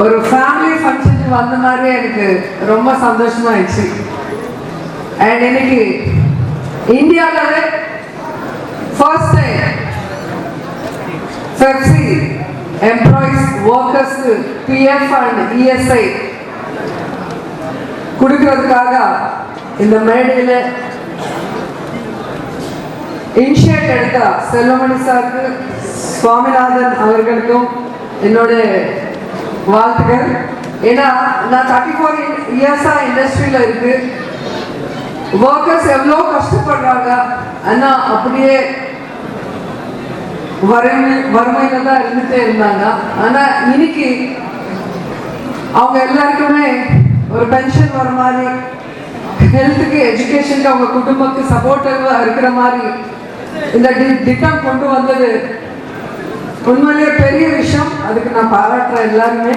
ஒரு ஃபேமிலி ஃபங்க்ஷனுக்கு வந்த மாதிரியே எனக்கு ரொம்ப சந்தோஷமாயிடுச்சு. அண்ட் இன்னைக்கு இந்தியாவிலே first time FEFSI employees workers PF and ESI கொடுக்கறதுக்காக இந்த மேடையில் இனிஷியேட் எடுத்த செல்வமணி சாருக்கு சுவாமிநாதன் அவர்களுக்கும் என்னோட வாழ்த்துக்கள் ஏன்னா நான் தேர்ட்டி ஃபோர் இயர்ஸாக இண்டஸ்ட்ரியில் இருக்கு ஒர்க்கர்ஸ் எவ்வளோ கஷ்டப்படுறாங்க. ஆனால் அப்படியே வறுமை வறுமையில தான் இருந்துகிட்டே இருந்தாங்க. ஆனால் இன்னைக்கு அவங்க எல்லாருக்குமே ஒரு பென்ஷன் வர மாதிரி ஹெல்த்துக்கு எஜுகேஷனுக்கு அவங்க குடும்பத்துக்கு சப்போர்ட்டிவாக இருக்கிற மாதிரி இந்த தி- திட்டம் கொண்டு வந்தது உண்மையிலேயே பெரிய விஷயம். அதுக்கு நான் பாராட்டுறேன் எல்லாருமே.